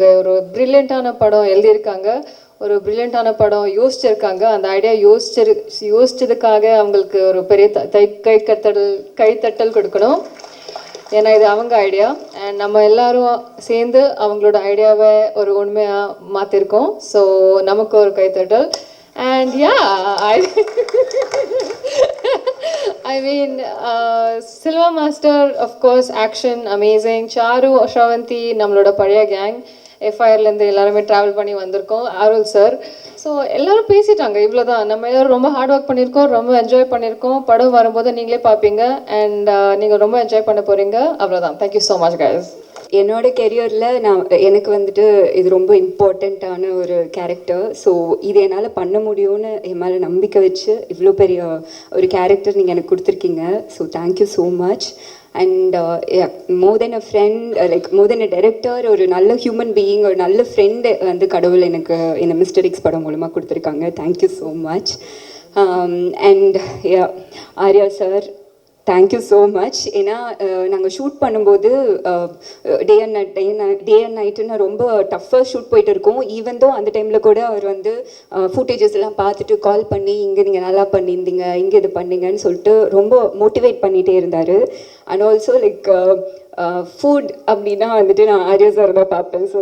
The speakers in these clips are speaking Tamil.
ஒரு ப்ரில்லியண்ட்டான படம் எழுதியிருக்காங்க. ஒரு ப்ரில்லியண்ட்டான படம் யோசிச்சிருக்காங்க. அந்த ஐடியா யோசிச்சிரு யோசிச்சதுக்காக அவங்களுக்கு ஒரு பெரிய த- தை கை கத்தல் கைத்தட்டல் கொடுக்கணும். ஏன்னா இது அவங்க ஐடியா அண்ட் நம்ம எல்லாரும் சேர்ந்து அவங்களோட ஐடியாவை ஒரு உண்மையாக மாற்றிருக்கோம் ஸோ நமக்கு ஒரு கைத்தட்டல். And yeah I I mean, uh, Silva master Master, of course, Charu Shavanthi நம்மளோட பழைய கேங் எஃப்ஐஆர்லேருந்து எல்லாருமே ட்ராவல் பண்ணி வந்திருக்கோம். அருள் சார் ஸோ எல்லோரும் பேசிட்டாங்க. இவ்வளோதான் நம்ம எல்லோரும் ரொம்ப ஹார்ட் ஒர்க் பண்ணியிருக்கோம். ரொம்ப என்ஜாய் பண்ணியிருக்கோம். படம் வரும்போது நீங்களே பார்ப்பீங்க அண்ட் uh, நீங்கள் ரொம்ப என்ஜாய் பண்ண போகிறீங்க அவ்வளோதான் தேங்க்யூ ஸோ மச் கைஸ் என்னோட கெரியரில் நான் எனக்கு வந்துட்டு இது ரொம்ப இம்பார்ட்டண்ட்டான ஒரு கேரக்டர் ஸோ இது என்னால் பண்ண முடியும்னு என் மேலே நம்பிக்கை வச்சு இவ்வளோ பெரிய ஒரு கேரக்டர் நீங்கள் எனக்கு கொடுத்துருக்கீங்க. So thank you so much and more than a friend like more than a director ஒரு நல்ல ஹியூமன் பீயிங் ஒரு நல்ல ஃப்ரெண்டு வந்து கடவுள் எனக்கு இந்த மிஸ்டர் எக்ஸ் படம் மூலமாக கொடுத்துருக்காங்க. Thank you so much and Arya um, sir thank you so much ஏன்னா நாங்கள் ஷூட் பண்ணும்போது day and night day day and நைட்டுன்னு ரொம்ப டஃப்பாக ஷூட் போயிட்டு இருக்கோம். ஈவன் தோ அந்த டைமில் கூட அவர் வந்து ஃபுட்டேஜஸ் எல்லாம் பார்த்துட்டு கால் பண்ணி இங்கே நீங்கள் நல்லா பண்ணியிருந்தீங்க இங்கே இது பண்ணீங்கன்னு சொல்லிட்டு ரொம்ப மோட்டிவேட் பண்ணிகிட்டே இருந்தார். And also like Uh, food அப்படின்னா வந்துட்டு நான் ஆர்யா சார் தான் பார்ப்பேன். ஸோ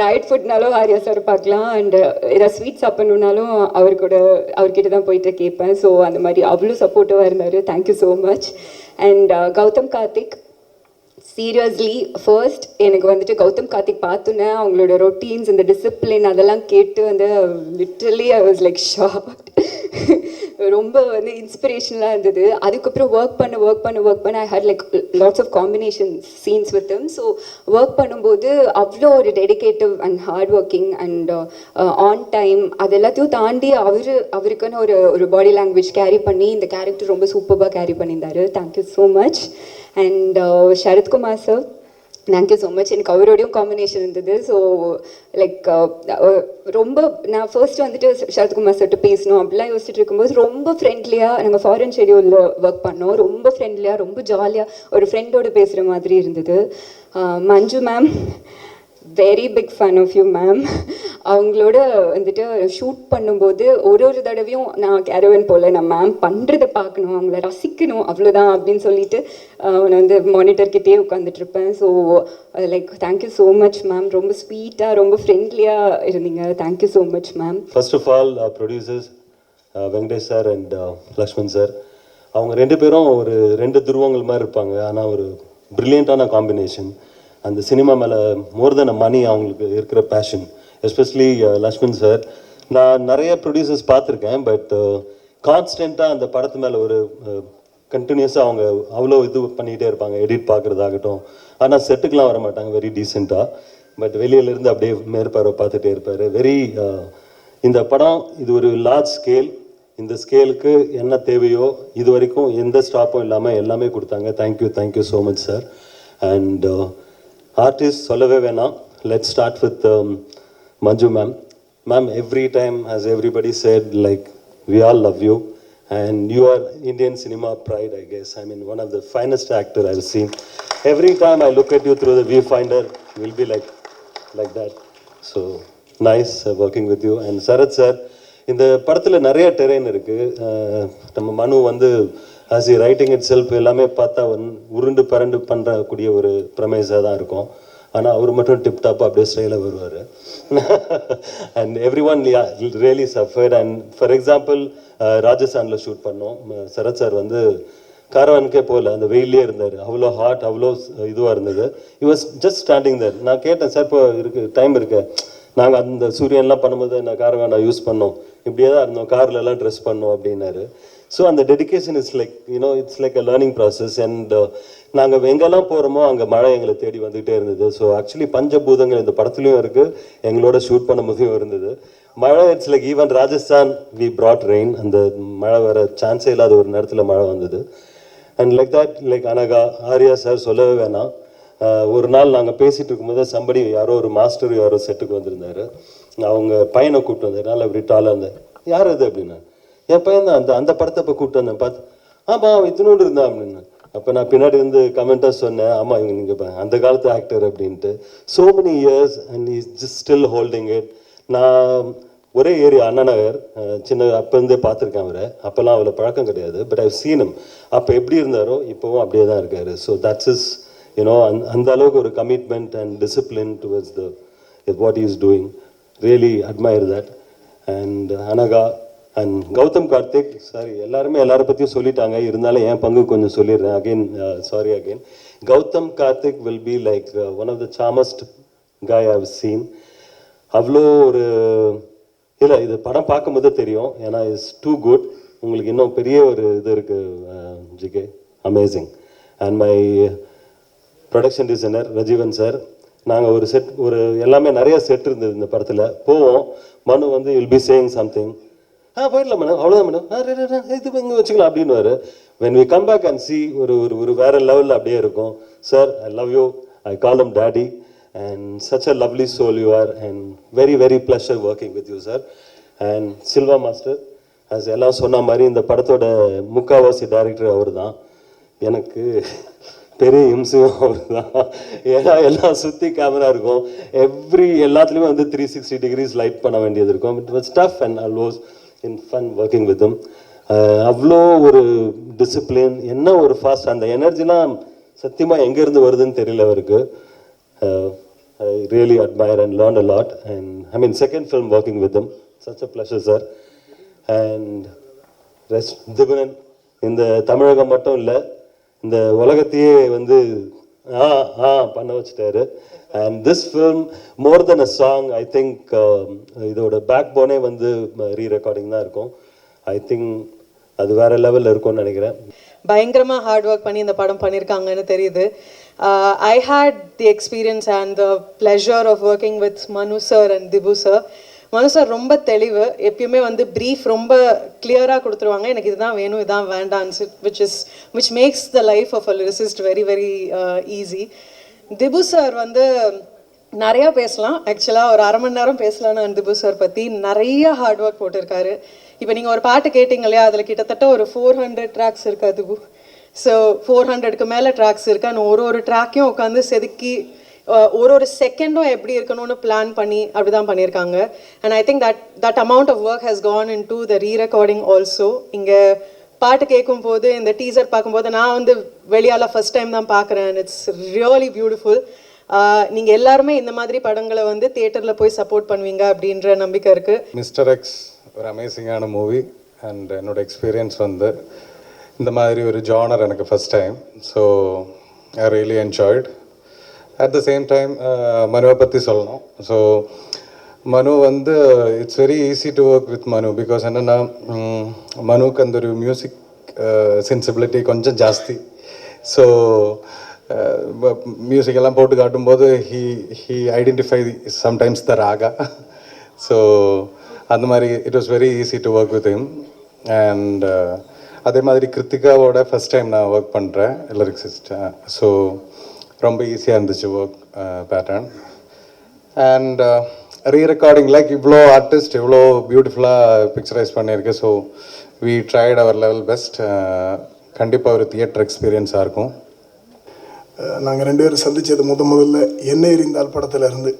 டயட் ஃபுட்னாலும் ஆரியா சார் பார்க்கலாம். அண்ட் uh, ஏதாவது ஸ்வீட் சாப்பிட்ணுன்னாலும் அவர் கூட அவர்கிட்ட தான் போயிட்டு கேட்பேன். ஸோ அந்த மாதிரி அவ்வளோ சப்போர்ட்டிவாக இருந்தார். Thank you so much and Gautham Karthik seriously first எனக்கு வந்துட்டு கௌதம் கார்த்திக் பார்த்தோன்னே. அவங்களோட ரொட்டீன்ஸ் இந்த டிசிப்ளின் அதெல்லாம் கேட்டு வந்து literally I was like shocked ரொம்ப வந்து இன்ஸ்பிரேஷனலாக இருந்தது. அதுக்கப்புறம் ஒர்க் பண்ண ஒர்க் பண்ண ஒர்க் பண்ண I had like lots of combination scenes with them so work பண்ணும்போது அவ்வளோ ஒரு dedicative and hard working and on time அது எல்லாத்தையும் தாண்டி அவர் அவருக்குன்னு ஒரு ஒரு பாடி லாங்குவேஜ் கேரி பண்ணி இந்த கேரக்டர் ரொம்ப சூப்பராக கேரி பண்ணியிருந்தாரு. Thank you so much and Sarathkumar sir thank you so much எனக்கு அவரோடையும் காம்பினேஷன் இருந்தது. ஸோ லைக் uh, uh, ரொம்ப நான் ஃபர்ஸ்ட் வந்துட்டு சரத்குமார் சார்ட்டு பேசணும் அப்படிலாம் யோசிச்சுட்டு இருக்கும்போது ரொம்ப ஃப்ரெண்ட்லியாக நாங்கள் ஃபாரின் ஷெடியூலில் ஒர்க் பண்ணோம். ரொம்ப ஃப்ரெண்ட்லியாக ரொம்ப ஜாலியாக ஒரு ஃப்ரெண்டோட பேசுகிற மாதிரி இருந்தது. Uh, Manju ma'am very big fun of you ma'am அவங்களோட வந்துட்டு ஷூட் பண்ணும்போது ஒரு ஒரு தடவையும் நான் கேரவன் போல் நான் மேம் பண்ணுறதை பார்க்கணும் அவங்கள ரசிக்கணும் அவ்வளோதான் அப்படின்னு சொல்லிட்டு அவனை நான் வந்து மானிட்டர்கிட்டே உட்காந்துட்டு இருப்பேன். So like thank you so much ma'am ரொம்ப ஸ்வீட்டாக ரொம்ப ஃப்ரெண்ட்லியாக இருந்தீங்க. Thank you so much ma'am first of all producers Venkatesh sir and Lakshman sir அவங்க ரெண்டு பேரும் ஒரு ரெண்டு துருவங்கள் மாதிரி இருப்பாங்க. ஆனால் ஒரு ப்ரில்லியண்ட்டான காம்பினேஷன் அந்த சினிமா மேலே மோர் தென் மணி அவங்களுக்கு இருக்கிற பேஷன் எஸ்பெஷலி லக்ஷ்மண் சார் நான் நிறைய ப்ரொடியூசர்ஸ் பார்த்துருக்கேன் பட் கான்ஸ்டண்ட்டாக அந்த படத்து மேலே ஒரு uh, கண்டினியூஸாக அவங்க அவ்வளோ இது பண்ணிகிட்டே இருப்பாங்க எடிட் பார்க்குறதாகட்டும். ஆனால் செட்டுக்கெலாம் வர மாட்டாங்க வெரி டீசெண்டாக பட் வெளியிலேருந்து அப்படியே மேற்பார்வை பார்த்துட்டே இருப்பார். வெரி uh, இந்த படம் இது ஒரு லார்ஜ் ஸ்கேல் இந்த ஸ்கேலுக்கு என்ன தேவையோ இது வரைக்கும் எந்த ஸ்டாப்பும் இல்லாமல் எல்லாமே கொடுத்தாங்க. Thank you thank you so much sir and artist சொல்லவே வேணாம் let start with Manju ma'am ma'am every time has everybody said like we all love you and you are Indian cinema pride I guess I mean one of the finest actor I've seen every time I look at you through the viewfinder will be like like that so nice uh, working with you and Sarath sir இந்த படத்தில் நிறைய டெரெயின் இருக்குது நம்ம மனு வந்து as a writing itself எல்லாமே பார்த்தா வந்து உருண்டு பரண்டு பண்ணுறக்கூடிய ஒரு ப்ரமேஸாக தான் இருக்கும். ஆனால் அவர் மட்டும் டிப் டாப்பாக அப்படியே ஸ்டைலாக வருவார். And everyone really suffered and for example ராஜஸ்தானில் ஷூட் பண்ணோம். சரத் சார் வந்து காரவானுக்கே போகல அந்த வெயிலே இருந்தார். அவ்வளோ ஹாட் அவ்வளோ இதுவாக இருந்தது. He was just standing there நான் கேட்டேன் சார் இப்போ இருக்கு டைம் இருக்கு. நாங்கள் அந்த சூரியன்லாம் பண்ணும்போது நான் காரவானை யூஸ் பண்ணோம். இப்படியே தான் இருந்தோம். கார்ல ட்ரெஸ் பண்ணோம் அப்படின்னாரு. ஸோ அந்த dedication is like you know it's like a learning process and நாங்கள் எங்கெல்லாம் போகிறோமோ அங்கே மழை எங்களை தேடி வந்துகிட்டே இருந்தது. ஸோ ஆக்சுவலி பஞ்சபூதங்கள் இந்த படத்துலையும் இருக்குது எங்களோட ஷூட் பண்ணும்போதும் இருந்தது. மழை it's like even Rajasthan we brought rain அந்த மழை வர சான்ஸே இல்லாத ஒரு நேரத்தில் மழை வந்தது. And like that like Anagha Arya sir சொல்லவே வேணாம். Uh, ஒரு நாள் நாங்கள் பேசிகிட்டு இருக்கும்போது சம்படி யாரோ ஒரு மாஸ்டர் யாரோ செட்டுக்கு வந்திருந்தாரு. அவங்க பையனை கூப்பிட்டு வந்தார் நல்லா இப்படி டாலாக இருந்தார் யார் அது அப்படின்னா? என் பையன் தான் அந்த அந்த படத்தை இப்போ கூப்பிட்டு வந்தேன் பார்த்து. ஆமாம் அவன் இத்தினோடு இருந்தான் அப்படின்னு. அப்போ நான் பின்னாடி வந்து கமெண்ட்டாக சொன்னேன் ஆமாம் இவங்க நீங்கள் அந்த காலத்து ஆக்டர் அப்படின்ட்டு. So many years and is just still holding it நான் ஒரே ஏரியா அண்ணா நகர் சின்ன அப்போ இருந்தே பார்த்துருக்கேன் அவரை. அப்போல்லாம் அவ்வளோ பழக்கம் கிடையாது பட் ஐ சீனம் அப்போ எப்படி இருந்தாரோ இப்போவும் அப்படியே தான் இருக்காரு. ஸோ தட்ஸ் இஸ் யூனோ அந் அந்த அளவுக்கு ஒரு commitment and discipline towards the what is doing really admire that and Anagha and Gautham Karthik sorry எல்லாருமே எல்லாரை பற்றியும் சொல்லிட்டாங்க. இருந்தாலும் என் பங்கு கொஞ்சம் சொல்லிடுறேன். Again sorry again Gautham Karthik will be like one of the charmest guy have seen அவ்வளோ ஒரு இல்லை இது படம் பார்க்கும்போது தெரியும். ஏன்னா இஸ் டூ குட் உங்களுக்கு இன்னும் பெரிய ஒரு இது இருக்குது uh, GK. Amazing and my production designer Rajeevan sir நாங்கள் ஒரு செட் ஒரு எல்லாமே நிறைய செட் இருந்தது இந்த படத்தில். போவோம். மனு வந்து வில் பி சேயிங் சம்திங் ஆ போயிடலாம் மேடம். அவ்வளோதான் மேடம். ஆ இது இங்கே வச்சுக்கலாம் அப்படின்னு when we come back and see ஒரு ஒரு ஒரு வேற லெவலில் அப்படியே இருக்கும். Sir I love you I call them daddy and such a lovely soul you are and very very pleasure working with you sir and Silva master as எல்லாம் சொன்ன மாதிரி இந்த படத்தோட முக்காவாசி டைரக்டர் அவர் தான் எனக்கு பெரிய இம்சையும் அவர் தான் ஏன்னா எல்லாம் சுற்றி கேமரா இருக்கும். எவ்ரி எல்லாத்துலேயுமே வந்து த்ரீ சிக்ஸ்டி டிகிரிஸ் லைட் பண்ண வேண்டியது இருக்கும். It was tough and always in fun working with அவ்வளோ ஒரு டிசிப்ளின் என்ன ஒரு ஃபாஸ்ட் அந்த எனர்ஜிலாம் சத்தியமாக எங்கேருந்து வருதுன்னு தெரியல அவருக்கு. I really admire and learn a lot and I mean second film working with them such a pleasure sir and rest திகுணன் இந்த தமிழகம் மட்டும் இல்லை இந்த உலகத்தையே வந்து ஆ ஆ பண்ண வச்சுட்டாரு. And this film more than a song I think இதோட பேக் போனே வந்து ரீ ரெக்கார்டிங் தான் இருக்கும். ஐ திங்க் அது வேற லெவலில் இருக்கும்னு நினைக்கிறேன். பயங்கரமாக ஹார்ட் ஒர்க் பண்ணி இந்த படம் பண்ணியிருக்காங்கன்னு தெரியுது. I had the experience and the pleasure of working with Manu sir and Dibu sir Manu sir ரொம்ப தெளிவு. எப்பயுமே வந்து ப்ரீஃப் ரொம்ப கிளியராக கொடுத்துருவாங்க. எனக்கு இதுதான் வேணும் இதுதான் வேண்டான்னு which is which makes the life of a lyricist very very easy Dibu sir வந்து நிறையா பேசலாம். ஆக்சுவலாக ஒரு அரை மணி நேரம் பேசலாம் நான் திபு சார் பற்றி நிறைய ஹார்ட் ஒர்க் போட்டிருக்காரு. இப்போ நீங்கள் ஒரு பாட்டு கேட்டிங்க இல்லையா? அதில் கிட்டத்தட்ட ஒரு ஃபோர் ஹண்ட்ரட் ட்ராக்ஸ் இருக்கா திபு? ஸோ ஃபோர் ஹண்ட்ரடுக்கு மேலே ட்ராக்ஸ் இருக்கு? அண்ட் ஒரு ஒரு ட்ராக்கையும் உட்காந்து செதுக்கி ஒரு ஒரு செகண்டும் எப்படி இருக்கணும்னு பிளான் பண்ணி அப்படி தான் பண்ணியிருக்காங்க. And I think that that amount of work has gone into the re recording also இங்கே பாட்டு கேட்கும்போது இந்த டீசர் பார்க்கும்போது நான் வந்து வெளியால் ஃபர்ஸ்ட் டைம் தான் பார்க்குறேன். இட்ஸ் ரியலி பியூட்டிஃபுல் நீங்கள் எல்லாருமே இந்த மாதிரி படங்களை வந்து தியேட்டரில் போய் சப்போர்ட் பண்ணுவீங்க அப்படின்ற நம்பிக்கை இருக்குது மிஸ்டர் எக்ஸ் ஒரு அமேசிங்கான மூவி அண்ட் என்னோட எக்ஸ்பீரியன்ஸ் வந்து இந்த மாதிரி ஒரு ஜானர் எனக்கு first time so I really enjoyed at the same time மனுவை பற்றி சொல்லணும். ஸோ மனு வந்து it's very easy to work with Manu because என்னென்னா மனுக்கு அந்த ஒரு மியூசிக் சென்சிபிலிட்டி கொஞ்சம் ஜாஸ்தி. ஸோ மியூசிக் எல்லாம் போட்டு காட்டும்போது he he identify sometimes the raga so அந்த மாதிரி it was very easy to work with him and அதே மாதிரி கிருத்திகாவோட ஃபஸ்ட் டைம் நான் ஒர்க் பண்ணுறேன் லிரிக்ஸிஸ்ட் ஸோ ரொம்ப ஈஸியாக இருந்துச்சு work pattern and re recording like இவ்வளோ ஆர்டிஸ்ட் இவ்வளோ பியூட்டிஃபுல்லாக பிக்சரைஸ் பண்ணியிருக்கு so we tried our level best கண்டிப்பாக ஒரு தியேட்டர் எக்ஸ்பீரியன்ஸாக இருக்கும். Uh, நாங்கள் ரெண்டு பேரும் சந்தித்தது முத முதல்ல என்ன எரிந்தால் படத்தில் இருந்து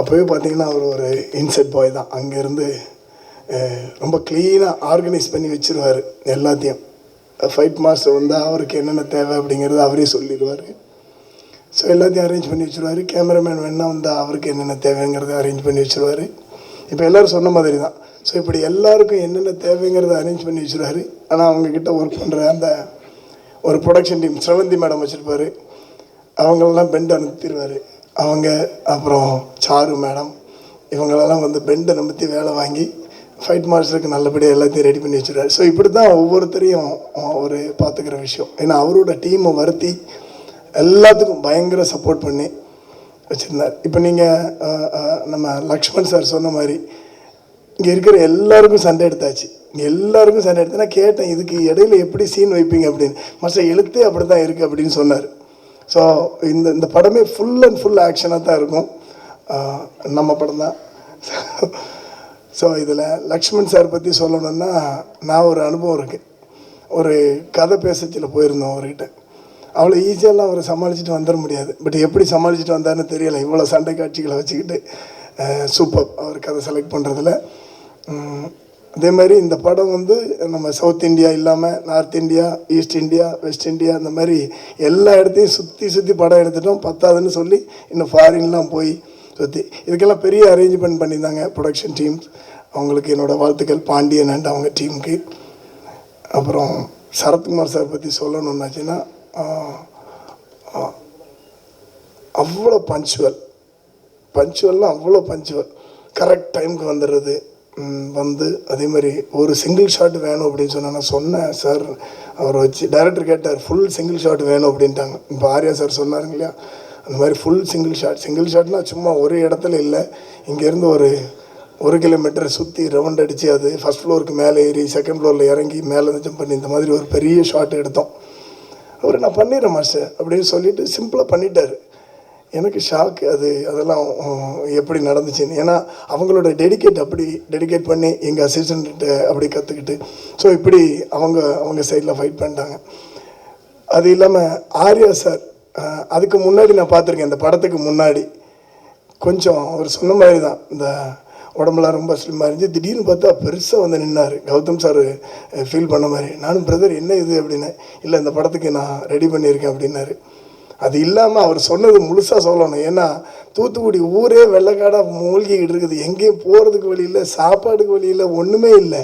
அப்போவே பார்த்தீங்கன்னா அவர் ஒரு இன்செட் பாய் தான். அங்கேருந்து uh, ரொம்ப க்ளீனாக ஆர்கனைஸ் பண்ணி வச்சிருவார் எல்லாத்தையும். ஃபைட் மாஸ்டர் வந்தால் அவருக்கு என்னென்ன தேவை அப்படிங்கிறத அவரே சொல்லிடுவார். ஸோ எல்லாத்தையும் அரேஞ்ச் பண்ணி வச்சிருவாரு. கேமராமேன் வேணால் வந்து அவருக்கு என்னென்ன தேவைங்கிறத அரேஞ்ச் பண்ணி வச்சிருவாரு. இப்போ எல்லோரும் சொன்ன மாதிரி தான் ஸோ இப்படி எல்லாருக்கும் என்னென்ன தேவைங்கிறத அரேஞ்ச் பண்ணி வச்சுருவார். ஆனால் அவங்கக்கிட்ட ஒர்க் பண்ணுற அந்த ஒரு ப்ரொடக்ஷன் டீம் ஸ்ரவந்தி மேடம் வச்சுருப்பாரு. அவங்களெல்லாம் பெண்ட் அனுப்பிடுவார். அவங்க அப்புறம் சாரு மேடம் இவங்களெல்லாம் வந்து பெண்டை நம்பி வேலை வாங்கி ஃபைட் மாஸ்டருக்கு நல்லபடியாக எல்லாத்தையும் ரெடி பண்ணி வச்சுருவார். ஸோ இப்படி தான் ஒவ்வொருத்தரையும் அவர் பார்த்துக்கிற விஷயம். ஏன்னா அவரோட டீமை வருத்தி எல்லாத்துக்கும் பயங்கர சப்போர்ட் பண்ணி வச்சுருந்தார். இப்போ நீங்கள் நம்ம லக்ஷ்மண் சார் சொன்ன மாதிரி இங்கே இருக்கிற எல்லாருக்கும் சண்டை எடுத்தாச்சு. இங்கே எல்லாருக்கும் சண்டை எடுத்து நான் கேட்டேன் இதுக்கு இடையில எப்படி சீன் வைப்பீங்க? அப்படின்னு. மாஸ்டர் எழுத்தே அப்படி தான் இருக்குது அப்படின்னு சொன்னார். ஸோ இந்த இந்த படமே ஃபுல் அண்ட் ஃபுல் ஆக்ஷனாக தான் இருக்கும். நம்ம படம் தான். ஸோ இதில் லக்ஷ்மண் சார் பற்றி சொல்லணுன்னா நான் ஒரு அனுபவம் இருக்குது ஒரு கதை பேசச்சில் போயிருந்தோம் அவர்கிட்ட. அவ்வளோ ஈஸியெல்லாம் அவர் சமாளிச்சுட்டு வந்துட முடியாது. பட் எப்படி சமாளிச்சுட்டு வந்தாருன்னு தெரியல. இவ்வளோ சண்டை காட்சிகளை வச்சுக்கிட்டு சூப்பர் அவர் கதை செலக்ட் பண்ணுறதுல அதே மாதிரி இந்த படம் வந்து நம்ம சவுத் இந்தியா இல்லாமல் north India east India west India இந்த மாதிரி எல்லா இடத்தையும் சுற்றி சுற்றி படம் எடுத்துட்டோம். பத்தாதுன்னு சொல்லி இன்னும் ஃபாரின்லாம் போய் சுற்றி இதுக்கெல்லாம் பெரிய அரேஞ்ச்மெண்ட் பண்ணியிருந்தாங்க ப்ரொடக்ஷன் டீம்ஸ் அவங்களுக்கு என்னோடய வாழ்த்துக்கள். பாண்டியன் அண்ட் அவங்க டீமுக்கு அப்புறம் சரத்குமார் சார் பற்றி சொல்லணுன்னாச்சுன்னா அவ்வளோ பஞ்சுவல் பஞ்சுவல்லாம் அவ்வளோ பஞ்சுவல் கரெக்ட் டைமுக்கு வந்துடுறது. வந்து அதே மாதிரி ஒரு சிங்கிள் ஷாட் வேணும் அப்படின்னு சொன்னா நான் சொன்னேன் சார் அவர் வச்சு டைரக்டர் கேட்டார் ஃபுல் சிங்கிள் ஷாட் வேணும் அப்படின்ட்டாங்க. இப்போ ஆர்யா சார் சொன்னாருங்க இல்லையா? அந்த மாதிரி ஃபுல் சிங்கிள் ஷாட் சிங்கிள் ஷாட்னா சும்மா ஒரு இடத்துல இல்லை. இங்கேருந்து ஒரு ஒரு கிலோமீட்டர் சுற்றி ரவுண்ட் அடித்து அது ஃபஸ்ட் ஃப்ளோருக்கு மேலே ஏறி செகண்ட் ஃப்ளோரில் இறங்கி மேலே ஜம்ப் பண்ணி இந்த மாதிரி ஒரு பெரிய ஷாட் எடுத்தோம். அவர் நான் பண்ணிடுறேன் மாஸ்டர் அப்படின்னு சொல்லிட்டு சிம்பிளாக பண்ணிட்டார். எனக்கு ஷாக் அது அதெல்லாம் எப்படி நடந்துச்சுன்னு. ஏன்னா அவங்களோட டெடிகேட் அப்படி டெடிகேட் பண்ணி எங்கள் அசிஸ்டண்ட்டு அப்படி கற்றுக்கிட்டு ஸோ இப்படி அவங்க அவங்க சைடில் ஃபைட் பண்ணிட்டாங்க. அது இல்லாமல் ஆர்யா சார் அதுக்கு முன்னாடி நான் பார்த்துருக்கேன் இந்த படத்துக்கு முன்னாடி. கொஞ்சம் அவர் சொன்ன மாதிரி தான் இந்த உடம்புலாம் ரொம்ப ஸ்லிம்மாக இருந்துச்சு. திடீர்னு பார்த்தா பெருசாக வந்து நின்னார். கௌதம் சார் ஃபீல் பண்ண மாதிரி. நானும் பிரதர் என்ன இது? அப்படின்னு. இல்லை இந்த படத்துக்கு நான் ரெடி பண்ணியிருக்கேன் அப்படின்னாரு. அது இல்லாமல் அவர் சொன்னது முழுசாக சொல்லணும். ஏன்னா தூத்துக்குடி ஊரே வெள்ளைக்காடாக மூழ்கிக்கிட்டு இருக்குது. எங்கேயும் போகிறதுக்கு வழி இல்லை சாப்பாடுக்கு வழி இல்லை ஒன்றுமே இல்லை.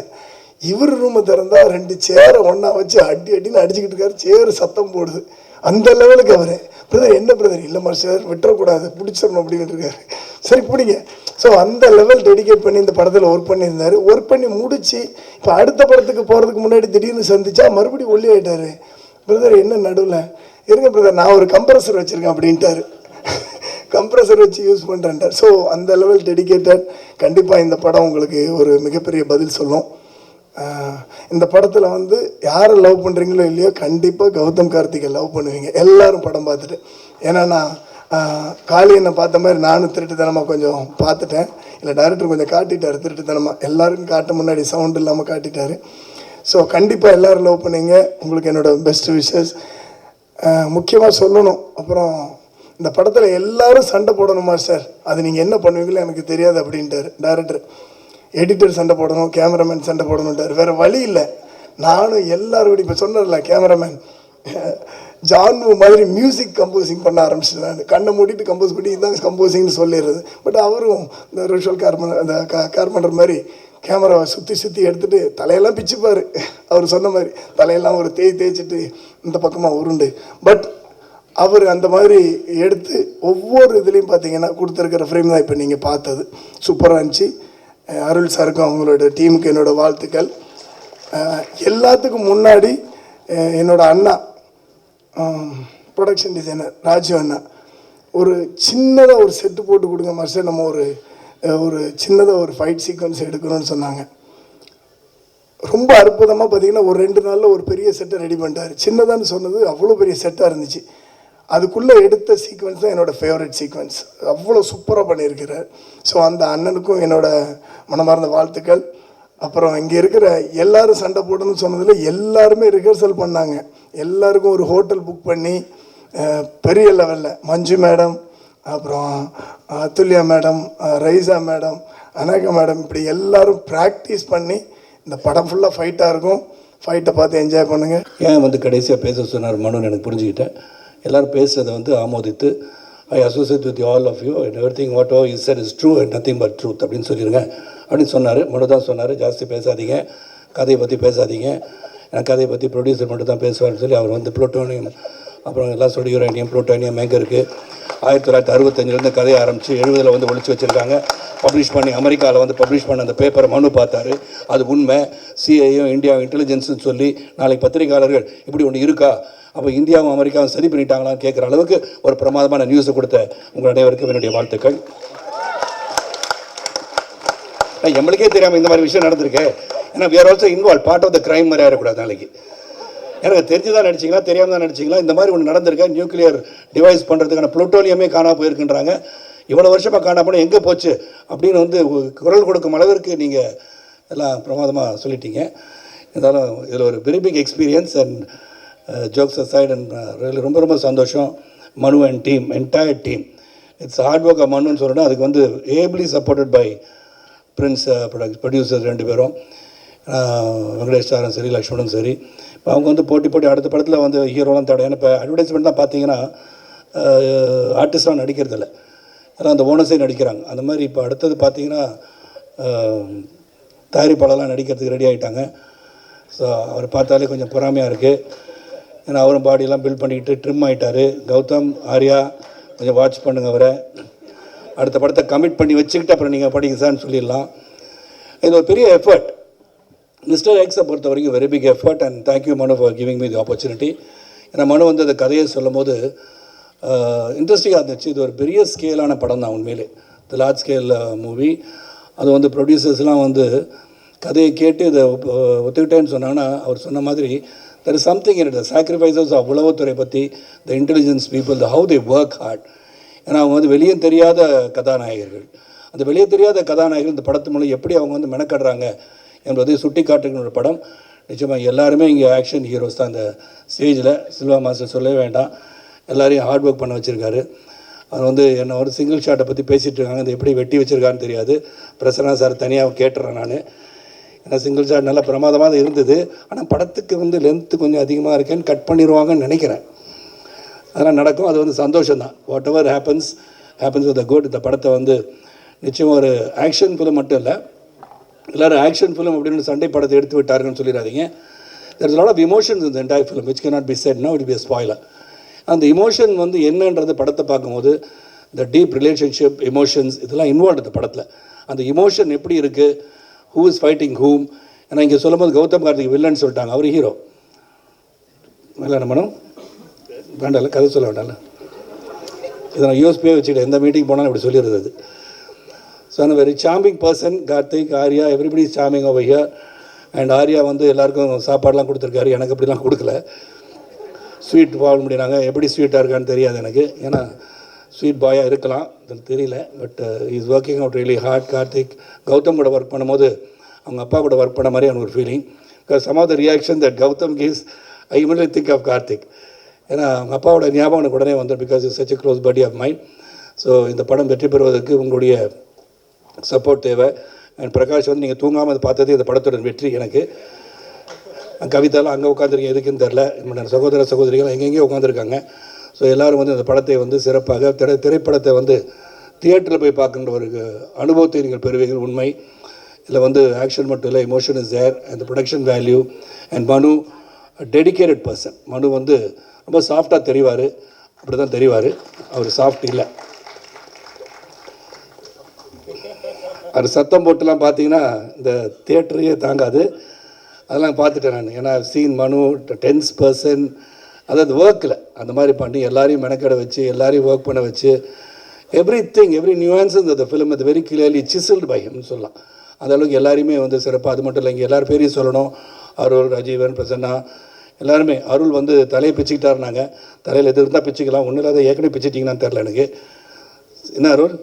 இவர் ரூமை திறந்தால் ரெண்டு சேரை ஒன்றா வச்சு அடி அடின்னு அடிச்சுக்கிட்டு இருக்காரு. சேரு சத்தம் போடுது. அந்த லெவலுக்கு அவர். பிரதர் என்ன பிரதர் இல்லை மாஸ்டர் விட்டுறக்கூடாது. பிடிச்சிடணும் அப்படின்னு இருக்காரு. சரி பிடிங்க. ஸோ அந்த லெவல் டெடிகேட் பண்ணி இந்த படத்தில் ஒர்க் பண்ணியிருந்தாரு. ஒர்க் பண்ணி முடிச்சு இப்போ அடுத்த படத்துக்கு போகிறதுக்கு முன்னாடி திடீர்னு சந்திச்சா மறுபடியும் ஒல்லி ஆயிட்டாரு. பிரதர் என்ன நடுவில்? இருங்க பிரதர் நான் ஒரு கம்ப்ரஸர் வச்சுருக்கேன் அப்படின்ட்டாரு. கம்ப்ரஸர் வச்சு யூஸ் பண்ணுறேன்ட்டார் ஸோ அந்த லெவல் டெடிகேட்டட் கண்டிப்பாக இந்த படம் உங்களுக்கு ஒரு மிகப்பெரிய பதில் சொல்லும். இந்த படத்தில் வந்து யாரை லவ் பண்ணுறீங்களோ இல்லையோ கண்டிப்பாக கௌதம் கார்த்திகை லவ் பண்ணுவீங்க. எல்லாரும் படம் பார்த்துட்டு. ஏன்னா நான் ஆஹ் காளியனை பார்த்த மாதிரி நானும் திருட்டுத்தனமாக கொஞ்சம் பார்த்துட்டேன். இல்லை டேரக்டர் கொஞ்சம் காட்டிட்டார் திருட்டுத்தனமாக எல்லாருக்கும் காட்ட முன்னாடி சவுண்ட் இல்லாமல் காட்டிட்டாரு. ஸோ கண்டிப்பாக எல்லோரும் லவ் பண்ணிங்க உங்களுக்கு என்னோட பெஸ்ட் விஷஸ் முக்கியமாக சொல்லணும். அப்புறம் இந்த படத்தில் எல்லாரும் சண்டை போடணுமா சார் அது நீங்கள் என்ன பண்ணுவீங்களோ எனக்கு தெரியாது அப்படின்ட்டார் டேரக்டர் எடிட்டர் சண்டை போடணும் கேமராமேன் சண்டை போடணுன்ட்டார் வேறு வழி இல்லை. நானும் எல்லாரும் இப்போ சொன்னதில்ல கேமராமேன் ஜான்வு மாதிரி மியூசிக் கம்போசிங் பண்ண ஆரம்பிச்சிட்டேன் கண்ணை மூடிட்டு கம்போஸ் பண்ணி இதுதான் கம்போசிங்னு சொல்லிடுறது. பட் அவரும் இந்த ரிஷுவல் கார்மன் அந்த கார்மண்டர் மாதிரி கேமராவை சுற்றி சுற்றி எடுத்துகிட்டு தலையெல்லாம் பிச்சுப்பார். அவர் சொன்ன மாதிரி தலையெல்லாம் ஒரு தேய் தேய்ச்சிட்டு இந்த பக்கமாக உருண்டு. பட் அவர் அந்த மாதிரி எடுத்து ஒவ்வொரு இதுலேயும் பார்த்தீங்கன்னா கொடுத்துருக்கிற ஃப்ரேம் தான் இப்போ நீங்கள் பார்த்தது. சூப்பராக இருந்துச்சு. அருள் சாருக்கும் அவங்களோட டீமுக்கு என்னோடய வாழ்த்துக்கள். எல்லாத்துக்கும் முன்னாடி என்னோடய அண்ணா ப்ரொடக்ஷன் டிசைனர் ராஜு அண்ணா. ஒரு சின்னதாக ஒரு செட்டு போட்டு கொடுங்க மாஸ்டர் நம்ம ஒரு ஒரு சின்னதாக ஒரு ஃபைட் சீக்வன்ஸ் எடுக்கணும்னு சொன்னாங்க. ரொம்ப அற்புதமாக பார்த்தீங்கன்னா ஒரு ரெண்டு நாளில் ஒரு பெரிய செட்டை ரெடி பண்ணிட்டாரு. சின்னதான்னு சொன்னது அவ்வளோ பெரிய செட்டாக இருந்துச்சு. அதுக்குள்ளே எடுத்த சீக்வன்ஸ் தான் என்னோடய ஃபேவரட் சீக்வன்ஸ் அவ்வளோ சூப்பராக பண்ணியிருக்கிறார். ஸோ அந்த அண்ணனுக்கும் என்னோடய மனமார்ந்த வாழ்த்துக்கள். அப்புறம் இங்கே இருக்கிற எல்லாரும் சண்டை போடணும்னு சொன்னதில் எல்லாருமே ரிஹர்சல் பண்ணாங்க. எல்லாருக்கும் ஒரு ஹோட்டல் புக் பண்ணி பெரிய லெவலில் மஞ்சு மேடம் அப்புறம் Athulya madam Raiza madam Anagha madam இப்படி எல்லாரும் ப்ராக்டிஸ் பண்ணி இந்த படம் ஃபுல்லாக ஃபைட்டாக இருக்கும். ஃபைட்டை பார்த்து என்ஜாய் பண்ணுங்கள் ஏன் வந்து கடைசியாக பேச சொன்னார் மனுன்னு எனக்கு புரிஞ்சுக்கிட்டேன். எல்லாரும் பேசுகிறத வந்து ஆமோதித்து I associate with all of you and everything what oh is sir is true and nothing but truth அப்படின்னு சொல்லிடுங்க அப்படின்னு சொன்னார். மனு தான் சொன்னார். ஜாஸ்தி பேசாதீங்க. கதையை பற்றி பேசாதீங்க. எனக்கு கதையை பற்றி ப்ரொடியூசர் மட்டும் தான் பேசுவார்னு சொல்லி அவர் வந்து புளூட்டோனியம் அப்புறம் எல்லாம் சொல்லி யுரேனியம் புளூட்டோனியம் எங்கே இருக்குது ஆயிரத்தி தொள்ளாயிரத்தி அறுபத்தஞ்சிலேருந்து கதையை ஆரம்பித்து எழுபதில் வந்து ஒழிச்சு வச்சுருக்காங்க. பப்ளிஷ் பண்ணி அமெரிக்காவில் வந்து பப்ளிஷ் பண்ண அந்த பேப்பரை மனு பார்த்தாரு. அது உண்மை. சிஐயும் இந்தியா இன்டெலிஜென்ஸ்னு சொல்லி நாளைக்கு பத்திரிகையாளர்கள் இப்படி ஒன்று இருக்கா? அப்போ இந்தியாவும் அமெரிக்காவும் சரி பண்ணிட்டாங்களான்னு கேட்குற அளவுக்கு ஒரு பிரமாதமான நியூஸை கொடுத்த உங்கள் அனைவருக்கும் என்னுடைய வாழ்த்துக்கள். நம்மளுக்கே எங்களுக்கே தெரியாமல் இந்த மாதிரி விஷயம் நடந்திருக்கு. ஏன்னா we're also involve part of the crime மாதிரி ஆகிடக்கூடாது நாளைக்கு. எனக்கு தெரிஞ்சு தான் நடிச்சிங்களா தெரியாமல் தான் நடிச்சிங்களா இந்த மாதிரி ஒன்று நடந்திருக்கு? நியூக்ளியர் டிவைஸ் பண்ணுறதுக்கான புளூட்டோனியமே காணா போயிருக்குன்றாங்க. இவ்வளோ வருஷமாக காணா போனால் எங்கே போச்சு? அப்படின்னு வந்து குரல் கொடுக்கும் அளவிற்கு நீங்கள் எல்லாம் பிரமாதமாக சொல்லிட்டீங்க. இருந்தாலும் இதில் ஒரு very big experience and jokes aside and ரொம்ப ரொம்ப சந்தோஷம். Manu and team entire team it's hard work மனுன்னு சொல்லணும். அதுக்கு வந்து ably supported by prince product producer ரெண்டு பேரும் வெங்கடேஷ் சாரும் சரி லக்ஷ்மணும் சரி இப்போ அவங்க வந்து போட்டி போட்டி அடுத்த படத்தில் வந்து ஹீரோலாம் தேட ஏன்னா இப்போ அட்வர்டைஸ்மெண்ட்லாம் பார்த்தீங்கன்னா ஆர்டிஸ்ட்லாம் நடிக்கிறதில்ல ஏன்னா அந்த ஓனர்ஸே நடிக்கிறாங்க. அந்த மாதிரி இப்போ அடுத்தது பார்த்தீங்கன்னா தயாரிப்பாளர்லாம் நடிக்கிறதுக்கு ரெடி ஆகிட்டாங்க ஸோ அவர் பார்த்தாலே கொஞ்சம் பொறாமையாக இருக்குது ஏன்னா அவரும் பாடியெல்லாம் பில்ட் பண்ணிக்கிட்டு ட்ரிம் ஆகிட்டார் கௌதம் ஆர்யா கொஞ்சம் வாட்ச் பண்ணுங்க அவரை. அடுத்த படத்தை கமிட் பண்ணி வச்சுக்கிட்டு அப்புறம் நீங்கள் படிங்க சார்னு சொல்லிடலாம். இது ஒரு பெரிய எஃபர்ட் மிஸ்டர் எக்ஸை பொறுத்த வரைக்கும் very big effort and thank you Manu for giving me the opportunity ஏன்னா மனு வந்து அந்த கதையை சொல்லும் போது இன்ட்ரெஸ்டிங்காக இருந்துச்சு. இது ஒரு பெரிய ஸ்கேலான படம் தான் உண்மையிலே. தி லார்ஜ் ஸ்கேல் மூவி அது வந்து ப்ரொடியூசர்ஸ்லாம் வந்து கதையை கேட்டு இதை ஒத்துக்கிட்டேன்னு சொன்னாங்கன்னா அவர் சொன்ன மாதிரி there is something in the sacrifices of உளவுத்துறை பற்றி the intelligence people the how they work hard ஏன்னா அவங்க வந்து வெளியே தெரியாத கதாநாயகர்கள். அந்த வெளியே தெரியாத கதாநாயகர்கள் இந்த படத்து மூலம் எப்படி அவங்க வந்து மெனக்கடுறாங்க என்பதை சுட்டி காட்டுகிற ஒரு படம். நிச்சயமாக எல்லாருமே இங்கே ஆக்ஷன் ஹீரோஸ் தான். அந்த ஸ்டேஜில் சில்வா மாஸ்டர் சொல்லவே வேண்டாம். எல்லாரையும் ஹார்ட் ஒர்க் பண்ண வச்சுருக்காரு. அவர் வந்து என்னை ஒரு சிங்கிள் ஷாட்டை பற்றி பேசிகிட்டு இருக்காங்க. அது எப்படி வெட்டி வச்சுருக்கான்னு தெரியாது. பிரசன்னா சார் தனியாக கேட்டுறேன் நான். ஏன்னா சிங்கிள் ஷாட் நல்லா பிரமாதமாக தான் இருந்தது. ஆனால் படத்துக்கு வந்து லென்த்து கொஞ்சம் அதிகமாக இருக்கேன்னு கட் பண்ணிடுவாங்கன்னு நினைக்கிறேன். அதெல்லாம் நடக்கும். அது வந்து சந்தோஷம் தான் whatever happens happens with good இந்த படத்தை வந்து நிச்சயம் ஒரு ஆக்ஷன் ஃபிலிம் மட்டும் இல்லை. எல்லோரும் ஆக்ஷன் ஃபிலிம் அப்படின்னு சண்டை படத்தை எடுத்து விட்டாருன்னு சொல்லிடாதீங்க. There's is lot of emotions in the entire which which not be said. Now it will அந்த இமோஷன் வந்து என்னன்றது படத்தை பார்க்கும்போது இந்த டீப் ரிலேஷன்ஷிப் எமோஷன்ஸ் இதெல்லாம் இன்வால்வ் இந்த படத்தில். அந்த இமோஷன் எப்படி இருக்குது ஹூ இஸ் ஃபைட்டிங் ஹூம் ஏன்னா இங்கே சொல்லும்போது கௌதம் கார்த்திக் வில்லன்னு சொல்லிட்டாங்க. அவர் ஹீரோ இல்லை மேடம் வேண்டாம்ல கதை சொல்ல வேண்டாம்ல. இதை நான் யூஎஸ்பியே வச்சுக்கிட்டேன். எந்த மீட்டிங் போனாலும் இப்படி சொல்லிடுறது அது. ஸோ அந்த very charming person Karthik Arya everybody is charming over here and Arya வந்து எல்லாருக்கும் சாப்பாடுலாம் கொடுத்துருக்காரு. எனக்கு அப்படிலாம் கொடுக்கல. ஸ்வீட் வாழ முடியினாங்க எப்படி ஸ்வீட்டாக இருக்கான்னு தெரியாது எனக்கு. ஏன்னா ஸ்வீட் பாயாக இருக்கலாம். அது தெரியல. But is working out really hard Karthik. Gautham கூட ஒர்க் பண்ணும்போது அவங்க அப்பா கூட ஒர்க் பண்ண மாதிரி எனக்கு ஒரு feeling because some of the reaction that Gautham gives I immediately think of Karthik ஏன்னா அவங்க அப்பாவோட ஞாபகம் எனக்கு உடனே வந்து because is such close buddy of mind so இந்த படம் வெற்றி பெறுவதற்கு உங்களுடைய சப்போர்ட் தேவை. அண்ட் பிரகாஷ் வந்து நீங்கள் தூங்காமல் அதை பார்த்ததே இந்த படத்தோட வெற்றி எனக்கு. கவிதாலாம் அங்கே உட்காந்துருக்கேன் எதுக்குன்னு தெரில என்னோட சகோதர சகோதரிகள் எங்கெங்கேயோ உட்காந்துருக்காங்க ஸோ எல்லோரும் வந்து இந்த படத்தை வந்து சிறப்பாக திரை திரைப்படத்தை வந்து தியேட்டரில் போய் பார்க்குற ஒரு அனுபவத்தை நீங்கள் பெறுவீர்கள் உண்மை. இதில் வந்து ஆக்ஷன் மட்டும் இல்லை எமோஷன் இஸ் தேர் அந்த production value and Manu dedicated person Manu வந்து ரொம்ப சாஃப்டாக தெரிவார். அப்படி தான் தெரிவார். அவர் சாஃப்ட் இல்லை. அவர் சத்தம் போட்டுலாம் பார்த்தீங்கன்னா இந்த தேட்டரையே தாங்காது. அதெல்லாம் பார்த்துட்டேன் நான். ஏன்னா சீன் மனு டென்ஸ் பர்சன் அதாவது ஒர்க்கில் அந்த மாதிரி பண்ணி எல்லாரையும் மெனக்கடை வச்சு எல்லாரையும் ஒர்க் பண்ண வச்சு எவ்ரி திங் எவ்ரி நியூஆன்ஸ் இந்த ஃபிலிம் அது வெரி கிளியர்லி சிசில்டு பை ஹிம்னு சொல்லலாம். அந்த அளவுக்கு எல்லாரையுமே வந்து சிறப்பாக அது மட்டும் இல்லை இங்கே எல்லார் பேரையும் சொல்லணும். அருள் ரஜீவன் பிரசன்னா எல்லாருமே அருள் வந்து தலையை பிச்சுக்கிட்டாருனாங்க. தலையில் எது இருந்தால் பிச்சுக்கலாம். ஒன்றும் இல்லாத ஏற்கனவே பிச்சுட்டிங்கன்னு தெரில எனக்கு. என்ன அருள்?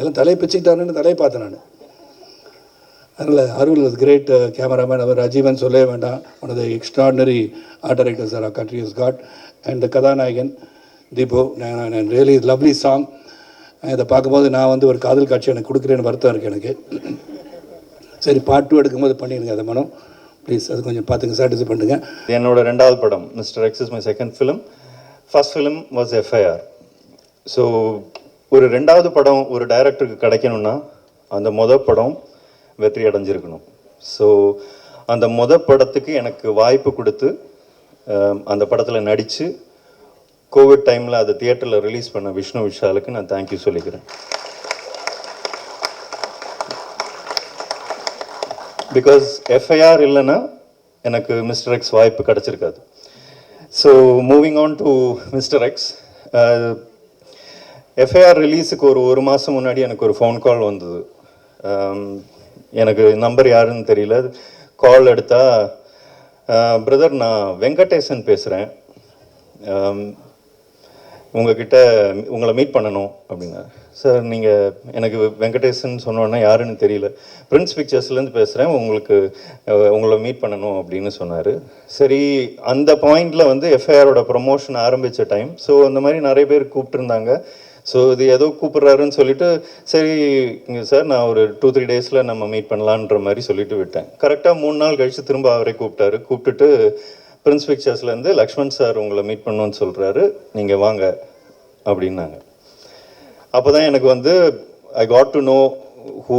எல்லாம் தலையை பிச்சுக்கிட்டாருன்னு தலையை பார்த்தேன் நான். அதனால் அருள் இஸ் கிரேட் கேமராமேன் அவர் ரஜீவன் சொல்லவே வேண்டாம். One of the extraordinary art directors our country is God and கதாநாயகன் தீபு ரியலி லவ்லி சாங் இதை பார்க்கும்போது நான் வந்து ஒரு காதல் காட்சி எனக்கு கொடுக்குறேன்னு வருத்தம் இருக்குது எனக்கு. சரி பாட்டு எடுக்கும்போது பண்ணிடுங்க அதை மனம் ப்ளீஸ் அது கொஞ்சம் பார்த்துங்க சாட்டிஸ்ஃபை பண்ணுங்க. என்னோட ரெண்டாவது படம் mister X is my second film first film was FIR so ஒரு ரெண்டாவது படம் ஒரு டைரக்டருக்கு கிடைக்கணும்னா அந்த மொதல் படம் வெற்றி அடைஞ்சிருக்கணும். ஸோ அந்த மொதல் படத்துக்கு எனக்கு வாய்ப்பு கொடுத்து அந்த படத்தில் நடித்து கோவிட் டைமில் அதை தியேட்டரில் ரிலீஸ் பண்ண விஷ்ணு விஷாலுக்கு நான் தேங்க்யூ சொல்லிக்கிறேன். பிகாஸ் எஃப்ஐஆர் இல்லைன்னா எனக்கு மிஸ்டர் எக்ஸ் வாய்ப்பு கிடச்சிருக்காது. So moving on to mister X FIR ரிலீஸுக்கு ஒரு ஒரு மாதம் முன்னாடி எனக்கு ஒரு ஃபோன் கால் வந்தது. Um, எனக்கு நம்பர் யாருன்னு தெரியல. கால் எடுத்தால் பிரதர் நான் வெங்கடேசன் பேசுகிறேன் um, உங்ககிட்ட உங்களை மீட் பண்ணணும் அப்படின்னா. சார் நீங்கள் எனக்கு வெங்கடேசன் சொன்னோன்னா யாருன்னு தெரியல. பிரின்ஸ் பிக்சர்ஸ்லேருந்து பேசுகிறேன் உங்களுக்கு உங்களை மீட் பண்ணணும் அப்படின்னு சொன்னார். சரி அந்த பாயிண்டில் வந்து எஃப்ஐஆரோட ப்ரொமோஷன் ஆரம்பித்த டைம் ஸோ அந்த மாதிரி நிறைய பேர் கூப்பிட்டுருந்தாங்க. ஸோ இது ஏதோ கூப்பிட்றாருன்னு சொல்லிட்டு சரி சார் நான் ஒரு டூ த்ரீ டேஸில் நம்ம மீட் பண்ணலான்ற மாதிரி சொல்லிட்டு விட்டேன். கரெக்டாக மூணு நாள் கழித்து திரும்ப அவரே கூப்பிட்டாரு. கூப்பிட்டுட்டு பிரின்ஸ் பிக்சர்ஸ்லேருந்து லக்ஷ்மண் சார் உங்களை மீட் பண்ணணும்னு சொல்கிறாரு நீங்கள் வாங்க அப்படின்னாங்க. அப்போ தான் எனக்கு வந்து I got to know who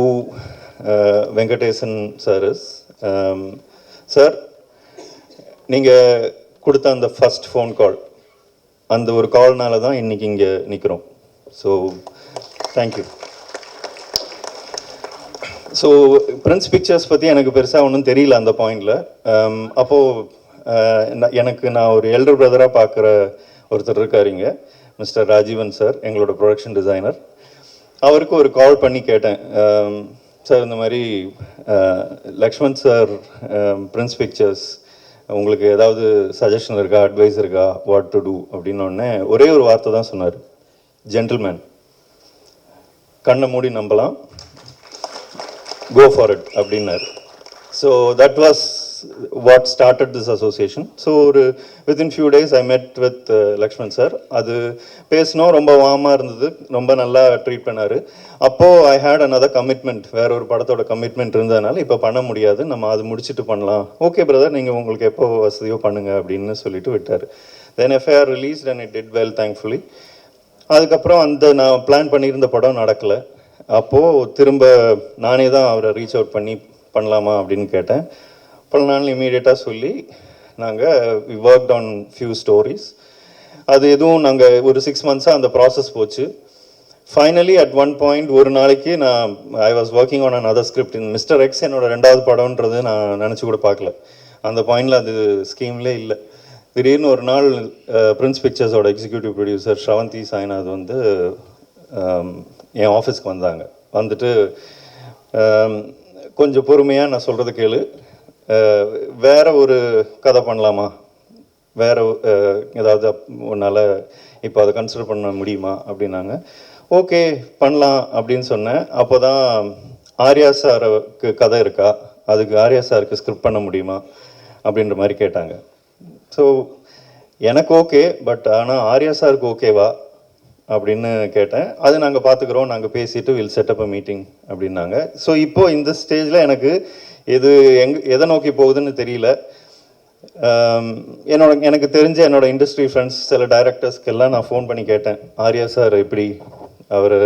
Venkatesan sir is sir நீங்கள் கொடுத்த அந்த ஃபஸ்ட் ஃபோன் கால் அந்த ஒரு கால்னால தான் இன்றைக்கி இங்கே நிற்கிறோம் so thank you so prince pictures பற்றி எனக்கு பெருசாக ஒன்றும் தெரியல அந்த பாயிண்டில் um, அப்போது எனக்கு நான் ஒரு எல்டர் பிரதராக பார்க்குற ஒருத்தர் இருக்காருங்க மிஸ்டர் ராஜீவன் சார் எங்களோட ப்ரொடக்ஷன் டிசைனர் அவருக்கு ஒரு கால் பண்ணி கேட்டேன். சார் இந்த மாதிரி லக்ஷ்மண் சார் பிரின்ஸ் பிக்சர்ஸ் உங்களுக்கு ஏதாவது சஜஷன் இருக்கா அட்வைஸ் இருக்கா வாட் டு டூ அப்படின்னோடனே ஒரே ஒரு வார்த்தை தான் சொன்னார். ஜென்டில்மேன் கண்ணை மூடி நம்பலாம். கோ ஃபார் இட் அப்படின்னாரு. So that was what started this association so ஒரு within few days I met with Lakshman sir அது பேசினோம் ரொம்ப வாமாக இருந்தது. ரொம்ப நல்லா ட்ரீட் பண்ணார். அப்போது ஐ ஹேட் அனதர் கமிட்மெண்ட் வேற ஒரு படத்தோட கமிட்மெண்ட் இருந்ததுனால இப்போ பண்ண முடியாது. நம்ம அது முடிச்சுட்டு பண்ணலாம். ஓகே பிரதர் நீங்கள் உங்களுக்கு எப்போ வசதியோ பண்ணுங்க அப்படின்னு சொல்லிட்டு விட்டார். Then FIR release and it did well thankfully அதுக்கப்புறம் அந்த நான் பிளான் பண்ணியிருந்த படம் நடக்கலை. அப்போது திரும்ப நானே தான் அவரை ரீச் அவுட் பண்ணி பண்ணலாமா அப்படின்னு கேட்டேன். பண்ணலான்னு இமீடியட்டாக சொல்லி நாங்கள் we work on few stories அது எதுவும் நாங்கள் ஒரு சிக்ஸ் மந்த்ஸாக அந்த ப்ராசஸ் போச்சு. ஃபைனலி அட் ஒன் பாயிண்ட் ஒரு நாளைக்கு நான் I was working on another script in mister X என்னோட ரெண்டாவது படம்ன்றது நான் நினச்சி கூட பார்க்கல. அந்த பாயிண்டில் அது ஸ்கீம்லே இல்லை. திடீர்னு ஒரு நாள் பிரின்ஸ் பிக்சர்ஸோட எக்ஸிக்யூட்டிவ் ப்ரொடியூசர் ஸ்ரவந்தி சாய்நாத் வந்து என் ஆஃபீஸ்க்கு வந்தாங்க. வந்துட்டு கொஞ்சம் பொறுமையாக நான் சொல்கிறது கேளு. வேற ஒரு கதை பண்ணலாமா? வேற ஏதாவது உன்னால் இப்போ அதை கன்சிடர் பண்ண முடியுமா? அப்படின்னாங்க. ஓகே பண்ணலாம் அப்படின்னு சொன்னேன். அப்போ தான் ஆர்யா சாருக்கு கதை இருக்கா? அதுக்கு ஆர்யா சாருக்கு ஸ்கிரிப்ட் பண்ண முடியுமா? அப்படின்ற மாதிரி கேட்டாங்க. ஸோ எனக்கு ஓகே பட் ஆனால் ஆர்யா சாருக்கு ஓகேவா? அப்படின்னு கேட்டேன். அது நாங்கள் பார்த்துக்குறோம் நாங்கள் பேசிட்டு will set up a meeting அப்படின்னாங்க. ஸோ இப்போது இந்த ஸ்டேஜில் எனக்கு எது எங் எதை நோக்கி போகுதுன்னு தெரியல. என்னோட எனக்கு தெரிஞ்ச என்னோட இண்டஸ்ட்ரி ஃப்ரெண்ட்ஸ் சில டைரக்டர்ஸ்க்கு எல்லாம் நான் ஃபோன் பண்ணி கேட்டேன். ஆர்யா சார் எப்படி அவர்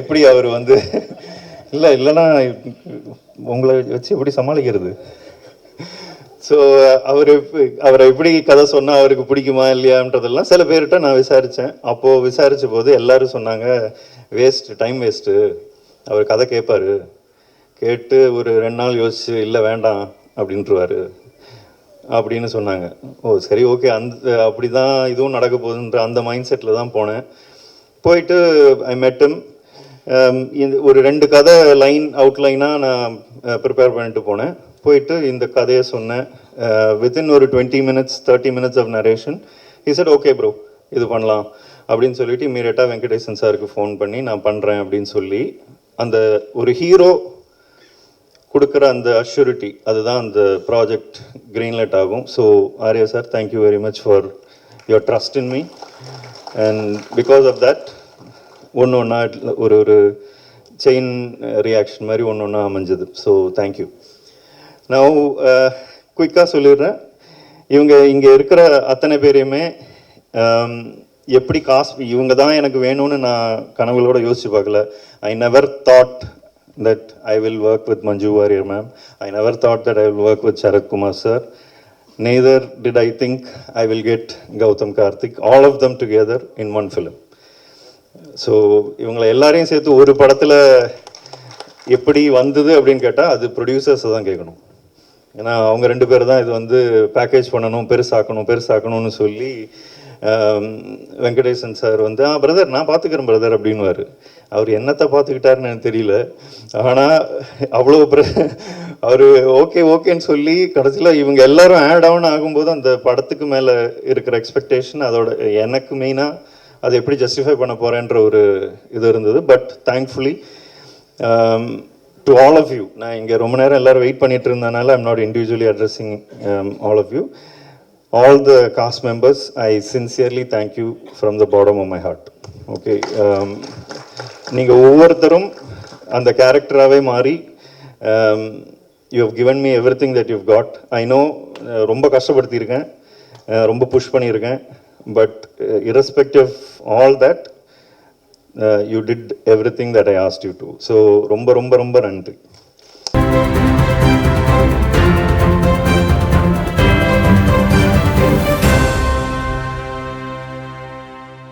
எப்படி அவர் வந்து இல்லை இல்லைன்னா உங்களை வச்சு எப்படி சமாளிக்கிறது? ஸோ அவர் அவரை எப்படி கதை சொன்னால் அவருக்கு பிடிக்குமா இல்லையான்றதெல்லாம் சில பேர்கிட்ட நான் விசாரித்தேன் அப்போது விசாரித்த போது எல்லோரும் சொன்னாங்க வேஸ்ட்டு டைம் வேஸ்ட்டு அவர் கதை கேட்பாரு கேட்டு ஒரு ரெண்டு நாள் யோசிச்சு இல்லை வேண்டாம் அப்படின்ட்டுருவார் அப்படின்னு சொன்னாங்க. ஓ சரி ஓகே. அந்த அப்படி தான் இதுவும் நடக்க போகுதுன்ற அந்த மைண்ட் செட்டில் தான் போனேன். போயிட்டு ஐ மெட்டம் um, இந்த ஒரு ரெண்டு கதை லைன் அவுட்லைனாக நான் uh, ப்ரிப்பேர் பண்ணிட்டு போனேன். போயிட்டு இந்த கதையை சொன்னேன். Uh, வித்தின் ஒரு twenty minutes thirty minutes of narration is said okay bro இது பண்ணலாம் அப்படின்னு சொல்லிட்டு இமீடியட்டாக வெங்கடேசன் சாருக்கு ஃபோன் பண்ணி நான் பண்ணுறேன் அப்படின்னு சொல்லி அந்த ஒரு ஹீரோ கொடுக்குற அந்த அஷ்யூரிட்டி அதுதான் அந்த ப்ராஜெக்ட் க்ரீன்லைட் ஆகும். So Arya sir thank you very much for your trust in me and because of that ஒன்று ஒன்றா ஒரு ஒரு செயின் ரியாக்ஷன் மாதிரி ஒன்று ஒன்றா அமைஞ்சது. ஸோ தேங்க்யூ நான் குயிக்காக சொல்லிடுறேன். இவங்க இங்கே இருக்கிற அத்தனை பேரையுமே um, எப்படி காசு இவங்க தான் எனக்கு வேணும்னு நான் கனவுகளோட யோசிச்சு பார்க்கல. I never thought that I will work with Manju Warrier ma'am I thought thought that I will work with Sarathkumar sir Neither did I think I will get Gautham Karthik all of them together in one film so இவங்களை எல்லாரையும் சேர்த்து ஒரு படத்தில் எப்படி வந்தது அப்படின்னு கேட்டால் அது ப்ரொடியூசர்ஸை தான் கேட்கணும். ஏன்னா அவங்க ரெண்டு பேர் தான் இது வந்து பேக்கேஜ் பண்ணணும் பெருசாக்கணும் பெருசாக்கணும்னு சொல்லி வெங்கடேசன் சார் வந்து ஆ பிரதர் நான் பார்த்துக்கிறேன் பிரதர் அப்படின்னுவார். அவர் என்னத்தை பார்த்துக்கிட்டாருன்னு எனக்கு தெரியல. ஆனால் அவ்வளோ பிர அவர் ஓகே ஓகேன்னு சொல்லி கடைசியில் இவங்க எல்லாரும் ஆட் ஆன் ஆகும்போது அந்த படத்துக்கு மேலே இருக்கிற எக்ஸ்பெக்டேஷன் அதோட எனக்கு மெயினாக அதை எப்படி ஜஸ்டிஃபை பண்ண போகிறேன்ற ஒரு இது இருந்தது. But thankfully to all of you நான் இங்கே ரொம்ப நேரம் எல்லோரும் வெயிட் பண்ணிட்டு இருந்தனால I'm not individually addressing all of you all the cast members I sincerely thank you from the bottom of my heart. Okay நீங்கள் ஒவ்வொருத்தரும் அந்த கேரக்டராகவே மாறி you have given me everything that you've got I know ரொம்ப கஷ்டப்படுத்தியிருக்கேன் ரொம்ப புஷ் பண்ணியிருக்கேன் but irrespective all that you did everything that I asked you to so ரொம்ப ரொம்ப ரொம்ப நன்றி.